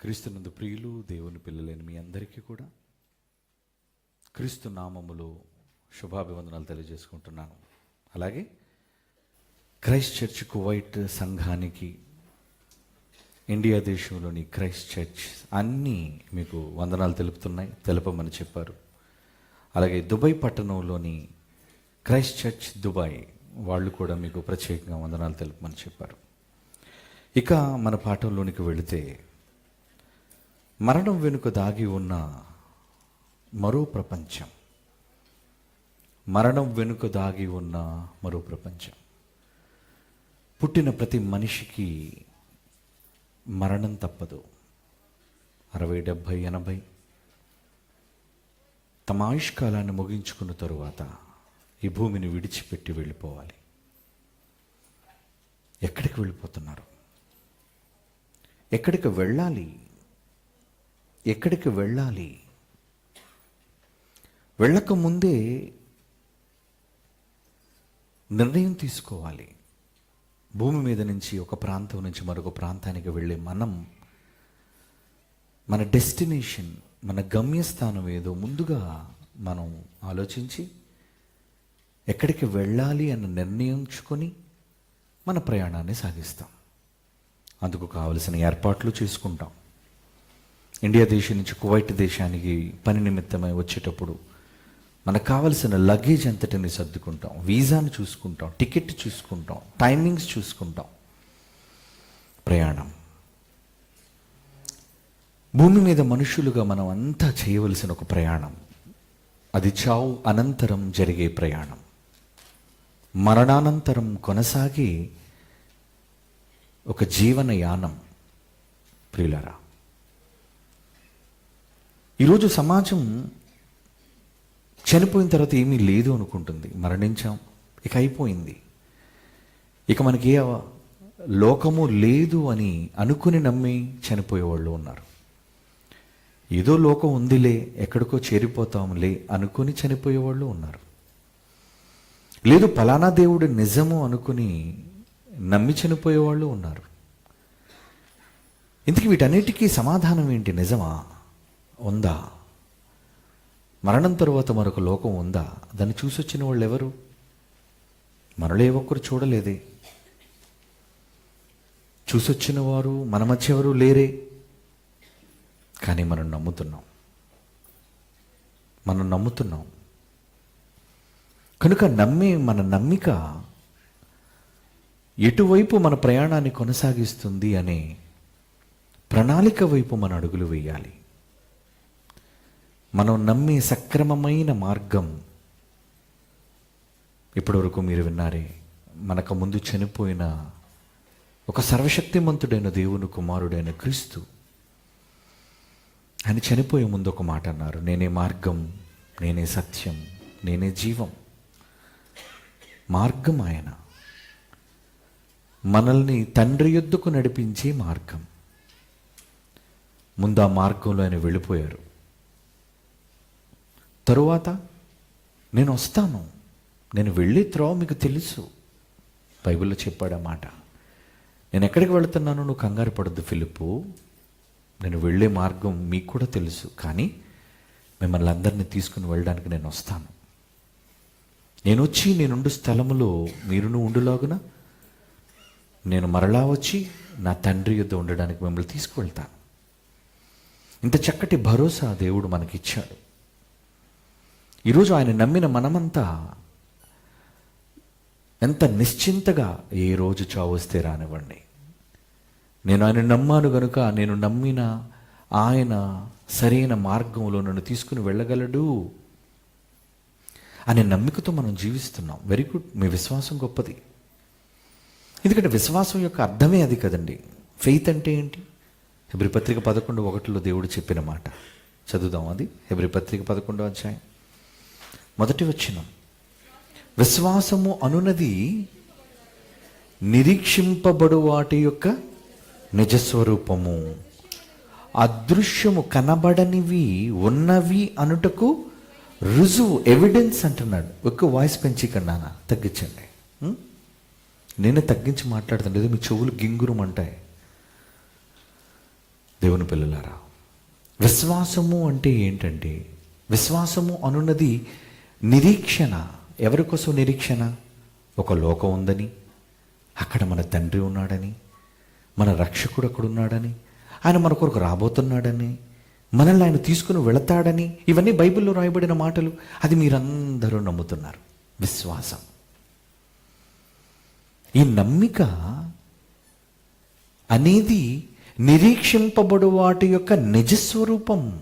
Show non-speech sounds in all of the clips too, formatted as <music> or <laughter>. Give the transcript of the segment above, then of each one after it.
క్రీస్తునందు ప్రియులు దేవుని పిల్లలైన మీ అందరికీ కూడా క్రీస్తు నామములో శుభాభివందనాలు తెలియజేసుకుంటున్నాను. అలాగే క్రైస్ట్ చర్చ్ కువైట్ సంఘానికి ఇండియా దేశంలోని క్రైస్ట్ చర్చ్ అన్నీ మీకు వందనాలు తెలుపుతున్నాయి తెలపమని చెప్పారు. అలాగే దుబాయ్ పట్టణంలోని క్రైస్ట్ చర్చ్ దుబాయ్ వాళ్ళు కూడా మీకు ప్రత్యేకంగా వందనాలు తెలుపమని చెప్పారు. ఇక మన పాఠంలోనికి వెళితే మరణం వెనుక దాగి ఉన్న మరో ప్రపంచం. మరణం వెనుక దాగి ఉన్న మరో ప్రపంచం. పుట్టిన ప్రతి మనిషికి మరణం తప్పదు. అరవై డెబ్భై ఎనభై తమ ఆయుష్కాలాన్ని ముగించుకున్న తరువాత ఈ భూమిని విడిచిపెట్టి వెళ్ళిపోవాలి. ఎక్కడికి వెళ్ళిపోతున్నారు? ఎక్కడికి వెళ్ళాలి? ఎక్కడికి వెళ్ళాలి? వెళ్ళకముందే నిర్ణయం తీసుకోవాలి. భూమి మీద నుంచి ఒక ప్రాంతం నుంచి మరొక ప్రాంతానికి వెళ్ళే మనం మన డెస్టినేషన్ మన గమ్యస్థానం ఏదో ముందుగా మనం ఆలోచించి ఎక్కడికి వెళ్ళాలి అన్న నిర్ణయించుకొని మన ప్రయాణాన్ని సాగిస్తాం. అందుకు కావలసిన ఏర్పాట్లు చేసుకుంటాం. ఇండియా దేశం నుంచి కువైట్ దేశానికి పని నిమిత్తమై వచ్చేటప్పుడు మనకు కావలసిన లగేజ్ అంతటిని సర్దుకుంటాం. వీసాను చూసుకుంటాం. టికెట్ చూసుకుంటాం. టైమింగ్స్ చూసుకుంటాం. ప్రయాణం. భూమి మీద మనుషులుగా మనం అంతా చేయవలసిన ఒక ప్రయాణం. అది చావు అనంతరం జరిగే ప్రయాణం. మరణానంతరం కొనసాగే ఒక జీవన యానం ప్రియులరా ఈరోజు సమాజం చనిపోయిన తర్వాత ఏమీ లేదు అనుకుంటుంది. మరణించాం. ఇక అయిపోయింది. ఇక మనకి ఏ లోకము లేదు అని అనుకుని నమ్మి చనిపోయేవాళ్ళు ఉన్నారు. ఏదో లోకం ఉందిలే ఎక్కడికో చేరిపోతాంలే అనుకుని చనిపోయేవాళ్ళు ఉన్నారు. లేదు పలానా దేవుడు నిజము అనుకుని నమ్మి చనిపోయేవాళ్ళు ఉన్నారు. ఇందుకు వీటన్నిటికీ సమాధానం ఏంటి? నిజమా? ఉందా? మరణం తరువాత మరొక లోకం ఉందా? దాన్ని చూసొచ్చిన వాళ్ళు ఎవరు? మనలో ఏ ఒక్కరు చూడలేదే. చూసొచ్చిన వారు మన మధ్య ఎవరు లేరే. కానీ మనం నమ్ముతున్నాం. మనం నమ్ముతున్నాం. కనుక నమ్మే మన నమ్మిక ఎటువైపు మన ప్రయాణాన్ని కొనసాగిస్తుంది అనే ప్రణాళిక వైపు మన అడుగులు వేయాలి. మనం నమ్మే సక్రమమైన మార్గం. ఇప్పటివరకు మీరు విన్నారే మనకు ముందు చనిపోయిన ఒక సర్వశక్తిమంతుడైన దేవుని కుమారుడైన క్రీస్తు. ఆయన చనిపోయే ముందు ఒక మాట అన్నారు నేనే మార్గం నేనే సత్యం నేనే జీవం. మార్గం ఆయన. మనల్ని తండ్రి యొద్దకు నడిపించే మార్గం. ముందు ఆ మార్గంలో ఆయన వెళ్ళిపోయారు. తరువాత నేను వస్తాను. నేను వెళ్ళే త్రోవ మీకు తెలుసు. బైబిల్లో చెప్పాడు ఆ మాట. నేను ఎక్కడికి వెళుతున్నాను నువ్వు కంగారు పడద్దు ఫిలిప్పు. నేను వెళ్ళే మార్గం మీకు కూడా తెలుసు. కానీ మిమ్మల్ని అందరినీ తీసుకుని వెళ్ళడానికి నేను వస్తాను. నేను వచ్చి నేనుండు స్థలములో మీరును ఉండులాగున. నేను మరలా వచ్చి నా తండ్రి యుద్ధ ఉండడానికి మిమ్మల్ని తీసుకువెళ్తాను. ఇంత చక్కటి భరోసా దేవుడు మనకిచ్చాడు. ఈరోజు ఆయన నమ్మిన మనమంతా ఎంత నిశ్చింతగా ఏ రోజు చావు వస్తే రానివ్వండి. నేను ఆయన నమ్మాను గనుక నేను నమ్మిన ఆయన సరైన మార్గంలో నన్ను తీసుకుని వెళ్ళగలడు అనే నమ్మికతో మనం జీవిస్తున్నాం. వెరీ గుడ్ మీ విశ్వాసం గొప్పది. ఎందుకంటే విశ్వాసం యొక్క అర్థమే అది కదండి. ఫెయిత్ అంటే ఏంటి? హెబ్రి పత్రిక పదకొండు ఒకటిలో దేవుడు చెప్పిన మాట. చదువుదాం అది. హెబ్రి పత్రిక పదకొండో అధ్యాయం. మొదటి వచ్చినం విశ్వాసము అనునది నిరీక్షింపబడు వాటి యొక్క నిజస్వరూపము. అదృశ్యము కనబడనివి ఉన్నవి అనుటకు రుజువు ఎవిడెన్స్ అంటున్నాడు. ఒక వాయిస్ పెంచి కన్నానా తగ్గించండి నేనే తగ్గించి మాట్లాడుతాను. లేదు మీ చెవులు గింగురం అంటాయి దేవుని పిల్లలారా విశ్వాసము అంటే ఏంటంటే విశ్వాసము అనున్నది నిరీక్షణ. ఎవరి కోసం నిరీక్షణ? ఒక లోకం ఉందని అక్కడ మన తండ్రి ఉన్నాడని మన రక్షకుడు అక్కడ ఉన్నాడని ఆయన మన కొరకు రాబోతున్నాడని మనల్ని ఆయన తీసుకుని వెళతాడని ఇవన్నీ బైబిల్లో రాయబడిన మాటలు. అది మీరందరూ నమ్ముతున్నారు. విశ్వాసం. ఈ నమ్మిక అనేది నిరీక్షింపబడు వాటి యొక్క నిజస్వరూపం.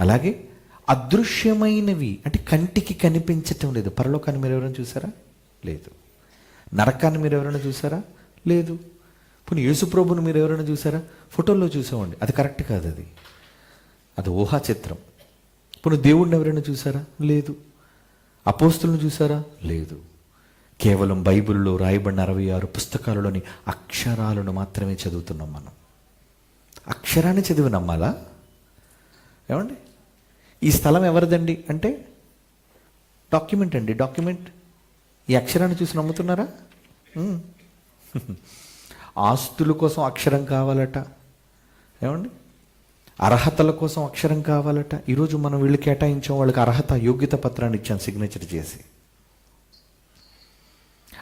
అలాగే అదృశ్యమైనవి అంటే కంటికి కనిపించటం లేదు. పరలోకాన్ని మీరు ఎవరైనా చూసారా? లేదు. నరకాన్ని మీరు ఎవరైనా చూసారా? లేదు. పోనీ యేసుప్రభుని మీరు ఎవరైనా చూసారా? ఫోటోల్లో చూసామండి అది కరెక్ట్ కాదు అది. అది ఊహా చిత్రం పోనీ దేవుడిని ఎవరైనా చూసారా? లేదు. అపోస్తులను చూసారా? లేదు. కేవలం బైబిల్లో రాయబడిన అరవై ఆరు పుస్తకాలలోని అక్షరాలను మాత్రమే చదువుతున్నాం మనం. అక్షరాన్ని చదివి నమ్మాలా? ఏమండి? ఈ స్థలం ఎవరిదండి? అంటే డాక్యుమెంట్ అండి డాక్యుమెంట్. ఈ అక్షరాన్ని చూసి నమ్ముతున్నారా? ఆస్తుల కోసం అక్షరం కావాలట. ఏమండి? అర్హతల కోసం అక్షరం కావాలట. ఈరోజు మనం వీళ్ళు కేటాయించాం వాళ్ళకి అర్హత యోగ్యత పత్రాన్ని ఇచ్చాం సిగ్నేచర్ చేసి.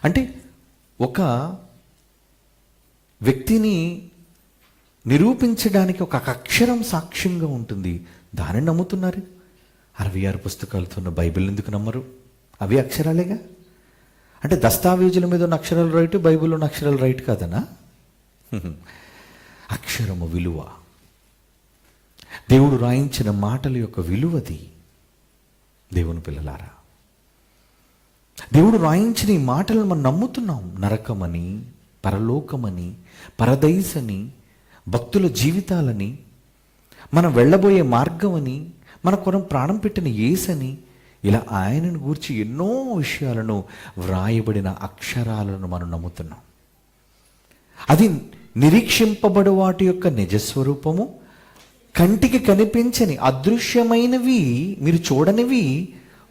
అంటే ఒక వ్యక్తిని నిరూపించడానికి ఒక అక్షరం సాక్ష్యంగా ఉంటుంది. దానిని నమ్ముతున్నారు. అరవై ఆరు పుస్తకాలతో ఉన్న బైబిల్ ఎందుకు నమ్మరు? అవి అక్షరాలేగా? అంటే దస్తావేజుల మీద ఉన్న అక్షరాలు రైట్ బైబిల్లో ఉన్న అక్షరాలు రైట్ కాదనా? <laughs> అక్షరము విలువ. దేవుడు రాయించిన మాటల యొక్క విలువది దేవుని పిల్లలారా. దేవుడు రాయించిన ఈ మాటలను మనం నమ్ముతున్నాం. నరకమని పరలోకమని పరదైసని భక్తుల జీవితాలని మనం వెళ్ళబోయే మార్గమని మన కొరం ప్రాణం పెట్టిన ఏసని ఇలా ఆయనను గూర్చి ఎన్నో విషయాలను వ్రాయబడిన అక్షరాలను మనం నమ్ముతున్నాం. అది నిరీక్షింపబడు వాటి యొక్క నిజస్వరూపము కంటికి కనిపించని అదృశ్యమైనవి మీరు చూడనివి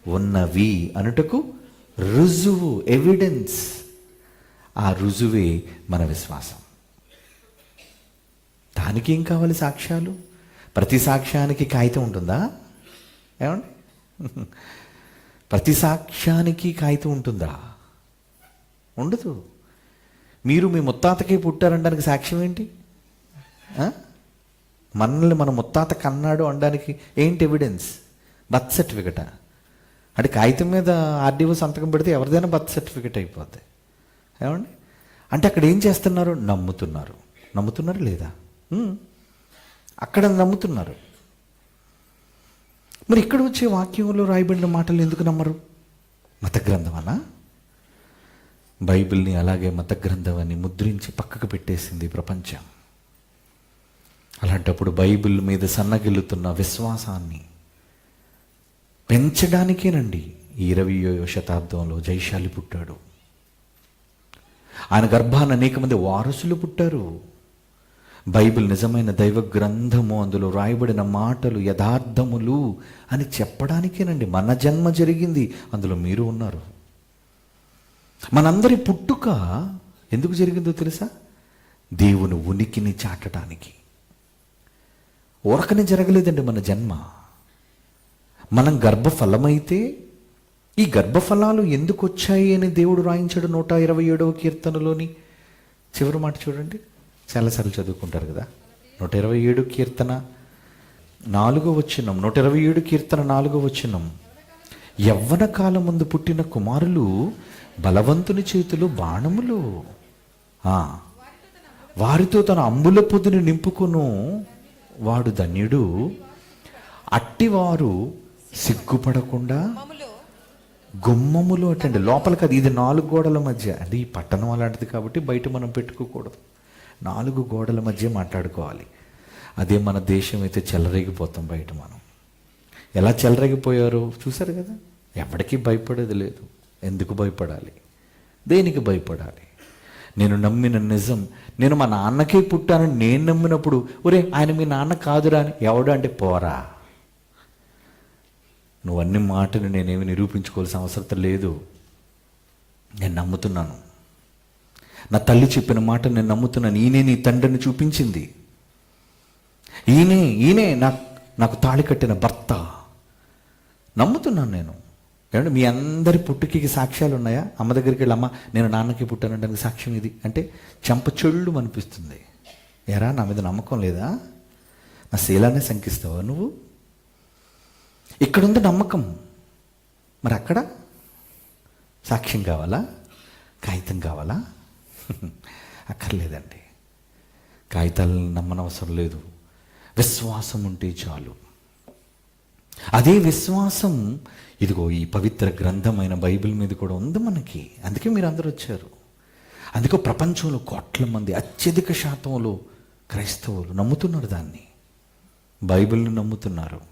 ఉన్నవి అనుటకు రుజువు ఎవిడెన్స్ ఆ రుజువే మన విశ్వాసం. దానికి ఏం కావాలి సాక్ష్యాలు? ప్రతి సాక్ష్యానికి కాగితం ఉంటుందా? ఏమండి? ప్రతి సాక్ష్యానికి కాగితం ఉంటుందా? ఉండదు. మీరు మీ ముత్తాతకే పుట్టారనడానికి సాక్ష్యం ఏంటి? మనల్ని మన ముత్తాత కన్నాడు అనడానికి ఏంటి ఎవిడెన్స్ బర్త్ సర్టిఫికెటా? అంటే కాగితం మీద ఆర్డీఓ సంతకం పెడితే ఎవరిదైనా బర్త్ సర్టిఫికెట్ అయిపోద్ది. ఏమండి? అంటే అక్కడ ఏం చేస్తున్నారు? నమ్ముతున్నారు. నమ్ముతున్నారు లేదా? అక్కడ నమ్ముతున్నారు. మరి ఇక్కడ వచ్చే వాక్యంలో రాయబడిన మాటలు ఎందుకు నమ్మరు? మత గ్రంథమనా? బైబిల్ని అలాగే మత గ్రంథం అని ముద్రించి పక్కకు పెట్టేసింది ప్రపంచం. అలాంటప్పుడు బైబిల్ మీద సన్నగిల్లుతున్న విశ్వాసాన్ని పెంచడానికేనండి ఈ ఇరవయో శతాబ్దంలో జైశాలి పుట్టాడు. ఆయన గర్భాన అనేక మంది వారసులు పుట్టారు. బైబిల్ నిజమైన దైవ గ్రంథము అందులో రాయబడిన మాటలు యథార్థములు అని చెప్పడానికేనండి. మన జన్మ జరిగింది అందులో మీరు ఉన్నారు. మనందరి పుట్టుక ఎందుకు జరిగిందో తెలుసా? దేవుని ఉనికిని చాటడానికి. ఊరకనే జరగలేదండి మన జన్మ. మనం గర్భఫలమైతే ఈ గర్భఫలాలు ఎందుకు వచ్చాయి అని దేవుడు రాయించాడు నూట ఇరవై ఏడవ కీర్తనలోని? చివరి మాట చూడండి. చాలాసార్లు చదువుకుంటారు కదా. నూట ఇరవై ఏడు కీర్తన నాలుగో వచ్చినం నూట ఇరవై ఏడు కీర్తన నాలుగో వచ్చినం యవ్వన కాలం ముందు పుట్టిన కుమారులు బలవంతుని చేతులు బాణములు. వారితో తన అంబుల పొద్దుని నింపుకును. వాడు ధన్యుడు. అట్టివారు సిగ్గుపడకుండా గుమ్మములు అటండి లోపలికి అది ఇది నాలుగు గోడల మధ్య. అంటే ఈ పట్టణం అలాంటిది కాబట్టి బయట మనం పెట్టుకోకూడదు. నాలుగు గోడల మధ్య మాట్లాడుకోవాలి. అదే మన దేశం అయితే చెలరేగిపోతాం బయట మనం. ఎలా చెలరేగిపోయారో? చూసారు కదా? ఎప్పటికీ భయపడేది లేదు. ఎందుకు భయపడాలి? దేనికి భయపడాలి? నేను నమ్మిన నిజం నేను మా నాన్నకే పుట్టానని నేను నమ్మినప్పుడు ఒరే ఆయన మీ నాన్న కాదురా అని ఎవడు అంటే పోరా? నువ్వు అన్ని మాటలు నేనేమి నిరూపించుకోవాల్సిన అవసరం లేదు. నేను నమ్ముతున్నాను. నా తల్లి చెప్పిన మాట నేను నమ్ముతున్నాను ఈయనే నీ తండ్రిని చూపించింది. ఈయనే ఈయనే నాకు నాకు తాళి కట్టిన భర్త. నమ్ముతున్నాను నేను. ఏమంటే మీ అందరి పుట్టుకి సాక్ష్యాలు ఉన్నాయా? అమ్మ దగ్గరికి వెళ్ళి అమ్మ నేను నాన్నకి పుట్టానడానికి సాక్ష్యం ఇది. అంటే చెంప చెళ్ళు అనిపిస్తుంది. ఎరా నా మీద నమ్మకం లేదా? నా శీలాన్ని శంకిస్తావా నువ్వు? ఇక్కడుంది నమ్మకం. మరి అక్కడ సాక్ష్యం కావాలా? కాగితం కావాలా? అక్కర్లేదండి. కాగితాలను నమ్మనవసరం లేదు. విశ్వాసం ఉంటే చాలు. అదే విశ్వాసం ఇదిగో ఈ పవిత్ర గ్రంథమైన బైబిల్ మీద కూడా ఉంది మనకి. అందుకే మీరు అందరూ వచ్చారు. అందుకే ప్రపంచంలో కోట్ల మంది అత్యధిక శాతంలో క్రైస్తవులు నమ్ముతున్నారు దాన్ని. బైబిల్ని నమ్ముతున్నారు.